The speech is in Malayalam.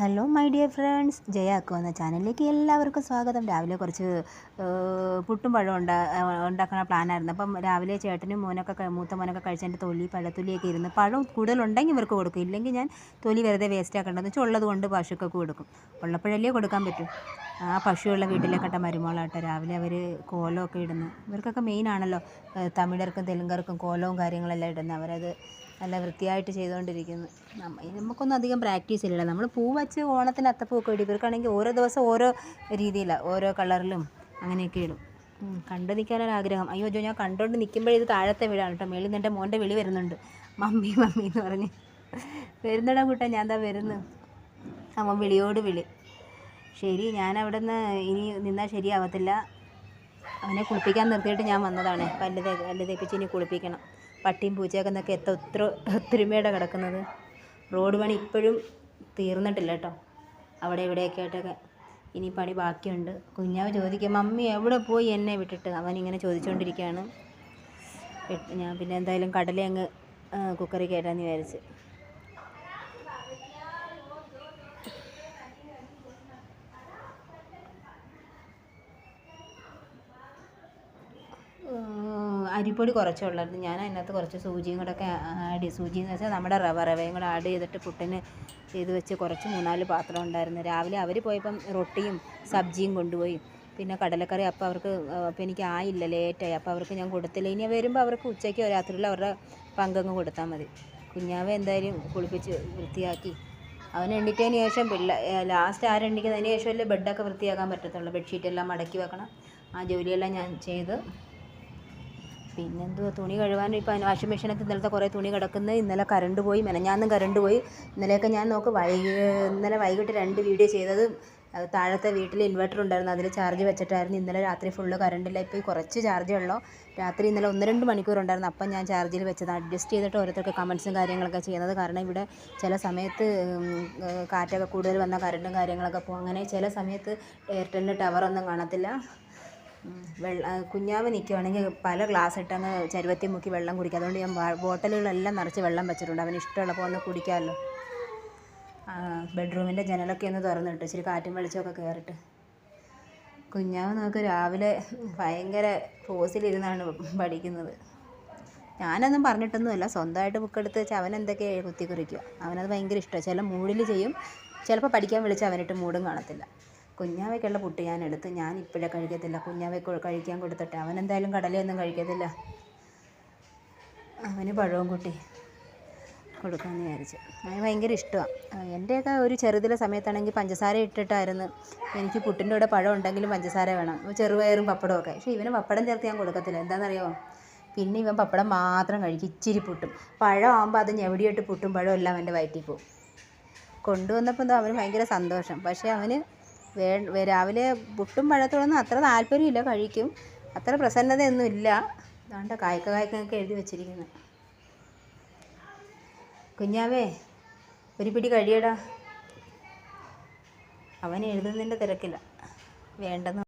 Hello my dear friends Jayakko എന്ന ചാനലിലേക്ക് എല്ലാവർക്കും സ്വാഗതം. രാവിലെ കുറച്ച് പുട്ടും പഴം ഉണ്ടാ ഉണ്ടാക്കുന്ന പ്ലാനായിരുന്നു അപ്പം രാവിലെ ചേട്ടനും മോനൊക്കെ മൂത്ത മോനൊക്കെ കഴിച്ചതിന്റെ തൊലി പഴത്തൊലിയൊക്കെ ഇരുന്ന് പഴം കൂടുതലുണ്ടെങ്കിൽ ഇവർക്ക് കൊടുക്കും. ഇല്ലെങ്കിൽ ഞാൻ തൊലി വെറുതെ വേസ്റ്റ് ആക്കേണ്ടതെന്ന് വെച്ചാൽ ഉള്ളത് കൊണ്ട് പശുക്കൊക്കെ കൊടുക്കും. ഉള്ളപ്പോഴല്ലേ കൊടുക്കാൻ പറ്റും. ആ പശുവുള്ള വീട്ടിലേക്കട്ട മരുമോളാട്ടോ. രാവിലെ അവർ കോലമൊക്കെ ഇടുന്നു. ഇവർക്കൊക്കെ മെയിനാണല്ലോ തമിഴർക്കും തെലുങ്കർക്കും കോലവും കാര്യങ്ങളെല്ലാം ഇടുന്നത്. അവരത് നല്ല വൃത്തിയായിട്ട് ചെയ്തുകൊണ്ടിരിക്കുന്നു. നമ്മ നമുക്കൊന്നും അധികം പ്രാക്ടീസ് ഇല്ല നമ്മൾ പൂ വെച്ച് ഓണത്തിന് അത്തപ്പൂവൊക്കെ ഇടും. ഇവർക്കാണെങ്കിൽ ഓരോ ദിവസം ഓരോ രീതിയിലാണ് ഓരോ കളറിലും അങ്ങനെയൊക്കെ ഇടും. കണ്ടു നിൽക്കാനൊരു ആഗ്രഹം. അയ്യോ ജോ ഞാൻ കണ്ടുകൊണ്ട് നിൽക്കുമ്പോഴേ ഇത് താഴത്തെ വീടാണ് കേട്ടോ. മേളിൽ നിന്ന് എന്റെ മോന്റെ വിളി വരുന്നുണ്ട്. മമ്മി മമ്മി എന്ന് പറഞ്ഞ്. വരുന്നടാ കൂട്ടാ ഞാൻ എന്താ വരുന്നു. അമ്മ വിളിയോട് വിളി. ശരി ഞാൻ അവിടെ നിന്ന് ഇനി നിന്നാൽ ശരിയാവത്തില്ല. അവനെ കുളിപ്പിക്കാൻ നിർത്തിയിട്ട് ഞാൻ വന്നതാണ്. പല്ല് തേ പല്ല് തേപ്പിച്ച് ഇനി കുളിപ്പിക്കണം. പട്ടിയും പൂച്ചയൊക്കെ എന്നൊക്കെ എത്ര ഒത്തിരി ഒത്തൊരുമയോടെ കിടക്കുന്നത്. റോഡ് പണി ഇപ്പോഴും തീർന്നിട്ടില്ല കേട്ടോ. അവിടെ ഇവിടെയൊക്കെ ആയിട്ടൊക്കെ ഇനി പണി ബാക്കിയുണ്ട്. കുഞ്ഞാവ് ചോദിക്കും മമ്മി എവിടെ പോയി എന്നെ വിട്ടിട്ട്? അവൻ ഇങ്ങനെ ചോദിച്ചുകൊണ്ടിരിക്കുകയാണ് ഞാൻ പിന്നെ എന്തായാലും കടല അങ്ങ് കുക്കറി കയറ്റാന്ന് വിചാരിച്ച്. അരിപ്പൊടി കുറച്ചേ ഉള്ളായിരുന്നു ഞാൻ അതിനകത്ത് കുറച്ച് സൂചിയും കൂടെ ഒക്കെ ആഡ് സൂചി എന്ന് വെച്ചാൽ നമ്മുടെ റവ റവയും കൂടെ ആഡ് ചെയ്തിട്ട് പുട്ടിന് ചെയ്ത് വെച്ച് കുറച്ച് മൂന്നാൽ പാത്രം ഉണ്ടായിരുന്നു. രാവിലെ അവർ പോയപ്പം റൊട്ടിയും സബ്ജിയും കൊണ്ടുപോയി. പിന്നെ കടലക്കറി അപ്പോൾ അവർക്ക് അപ്പോൾ എനിക്ക് ആയില്ല ലേറ്റായി അപ്പോൾ അവർക്ക് ഞാൻ കൊടുത്തില്ല. ഇനി വരുമ്പോൾ അവർക്ക് ഉച്ചയ്ക്ക് രാത്രിയിൽ അവരുടെ പങ്കങ്ങ് കൊടുത്താൽ മതി. കുഞ്ഞാവെ എന്തായാലും കുളിപ്പിച്ച് വൃത്തിയാക്കി. അവൻ എണ്ണിക്കതിന് ശേഷം പിള്ള ലാസ്റ്റ് ആരെണ്ണിക്കുന്നതിന് ശേഷമല്ലേ ബെഡൊക്കെ വൃത്തിയാക്കാൻ പറ്റത്തുള്ളൂ. ബെഡ്ഷീറ്റെല്ലാം മടക്കി വെക്കണം. ആ ജോലിയെല്ലാം ഞാൻ ചെയ്ത് പിന്നെന്തുവാ തുണി കഴുകാൻ ഇപ്പം വാഷിംഗ് മെഷീനകത്ത് ഇന്നലത്തെ കുറേ തുണി കിടക്കുന്നത് ഇന്നലെ കറണ്ട് പോയി മെനഞ്ഞാന്നും കറണ്ട് പോയി. ഇന്നലെയൊക്കെ ഞാൻ നോക്ക് വൈകി ഇന്നലെ വൈകിട്ട് രണ്ട് വീഡിയോ ചെയ്തത്. താഴത്തെ വീട്ടിൽ ഇൻവെർട്ടർ ഉണ്ടായിരുന്നു അതിൽ ചാർജ് വെച്ചിട്ടായിരുന്നു. ഇന്നലെ രാത്രി ഫുള്ള് കറണ്ടില്ല ഇപ്പോൾ കുറച്ച് ചാർജ് ഉള്ളോ. രാത്രി ഇന്നലെ ഒന്ന് രണ്ട് മണിക്കൂർ ഉണ്ടായിരുന്നു അപ്പം ഞാൻ ചാർജിൽ വെച്ചത്. അഡ്ജസ്റ്റ് ചെയ്തിട്ട് ഓരോരുത്തർക്ക് കമൻസും കാര്യങ്ങളൊക്കെ ചെയ്യുന്നത്. കാരണം ഇവിടെ ചില സമയത്ത് കാറ്റൊക്കെ കൂടുതൽ വന്ന കറണ്ടും കാര്യങ്ങളൊക്കെ പോകും. അങ്ങനെ ചില സമയത്ത് എയർടെലിന്റെ ടവറൊന്നും കാണത്തില്ല. വെള്ള കുഞ്ഞാവ് നിൽക്കുവാണെങ്കിൽ പല ഗ്ലാസ് ഇട്ടങ്ങ് ചരുവത്തി മുക്കി വെള്ളം കുടിക്കുക അതുകൊണ്ട് ഞാൻ ബോട്ടലുകളെല്ലാം നിറച്ച് വെള്ളം വെച്ചിട്ടുണ്ട്. അവന് ഇഷ്ടമുള്ളപ്പോൾ ഒന്ന് കുടിക്കാമല്ലോ. ബെഡ്റൂമിന്റെ ജനലൊക്കെ ഒന്ന് തുറന്നിട്ട് ഇച്ചിരി കാറ്റും വെളിച്ചമൊക്കെ കയറിട്ട് കുഞ്ഞാവ് നമുക്ക് രാവിലെ ഭയങ്കര ഫോസിലിരുന്നാണ് പഠിക്കുന്നത്. ഞാനൊന്നും പറഞ്ഞിട്ടൊന്നുമില്ല. സ്വന്തമായിട്ട് ബുക്ക് എടുത്ത് വെച്ച് അവൻ എന്തൊക്കെ കുത്തി കുറിക്കുക അവനത് ഭയങ്കര ഇഷ്ടമാണ്. ചില മൂഡിൽ ചെയ്യും. ചിലപ്പോൾ പഠിക്കാൻ വിളിച്ച് അവനിട്ട് മൂടും കാണത്തില്ല. കുഞ്ഞാവയ്ക്കുള്ള പുട്ട് ഞാൻ എടുത്ത് ഞാൻ ഇപ്പോഴേ കഴിക്കത്തില്ല. കുഞ്ഞാവയ്ക്ക് കഴിക്കാൻ കൊടുത്തിട്ട് അവൻ എന്തായാലും കടലയൊന്നും കഴിക്കത്തില്ല. അവന് പഴവും കൂട്ടി കൊടുക്കാമെന്ന് വിചാരിച്ചു. അവന് ഭയങ്കര ഇഷ്ടമാണ് എന്റെയൊക്കെ ഒരു ചെറുതിലെ സമയത്താണെങ്കിൽ പഞ്ചസാര ഇട്ടിട്ടായിരുന്നു. എനിക്ക് പുട്ടിന്റെ കൂടെ പഴം ഉണ്ടെങ്കിലും പഞ്ചസാര വേണം. ചെറുപയറും പപ്പടവും ഒക്കെ. പക്ഷേ ഇവന് പപ്പടം ചേർത്ത് ഞാൻ കൊടുക്കത്തില്ല. എന്താണെന്നറിയോ പിന്നെ ഇവൻ പപ്പടം മാത്രം കഴിക്കും. ഇച്ചിരി പുട്ടും. പഴം ആകുമ്പോൾ അത് ഞെവിടിയിട്ട് പുട്ടും പഴവും എല്ലാം അവന്റെ വയറ്റിൽ പോവും കൊണ്ടുവന്നപ്പോൾ എന്തോ അവന് ഭയങ്കര സന്തോഷം. പക്ഷേ അവന് വേ- രാവിലെ പുട്ടും പഴത്തോടൊന്നും അത്ര താല്പര്യമില്ല കഴിക്കും. അത്ര പ്രസന്നതയൊന്നും ഇല്ല അതുകൊണ്ട് കായ്ക്ക കായ്ക്കൊക്കെ എഴുതി വെച്ചിരിക്കുന്നത് കുഞ്ഞാവേ ഒരു പിടി കഴിയടാ. അവൻ എഴുതുന്നതിന്റെ തിരക്കില്ല വേണ്ടെന്ന്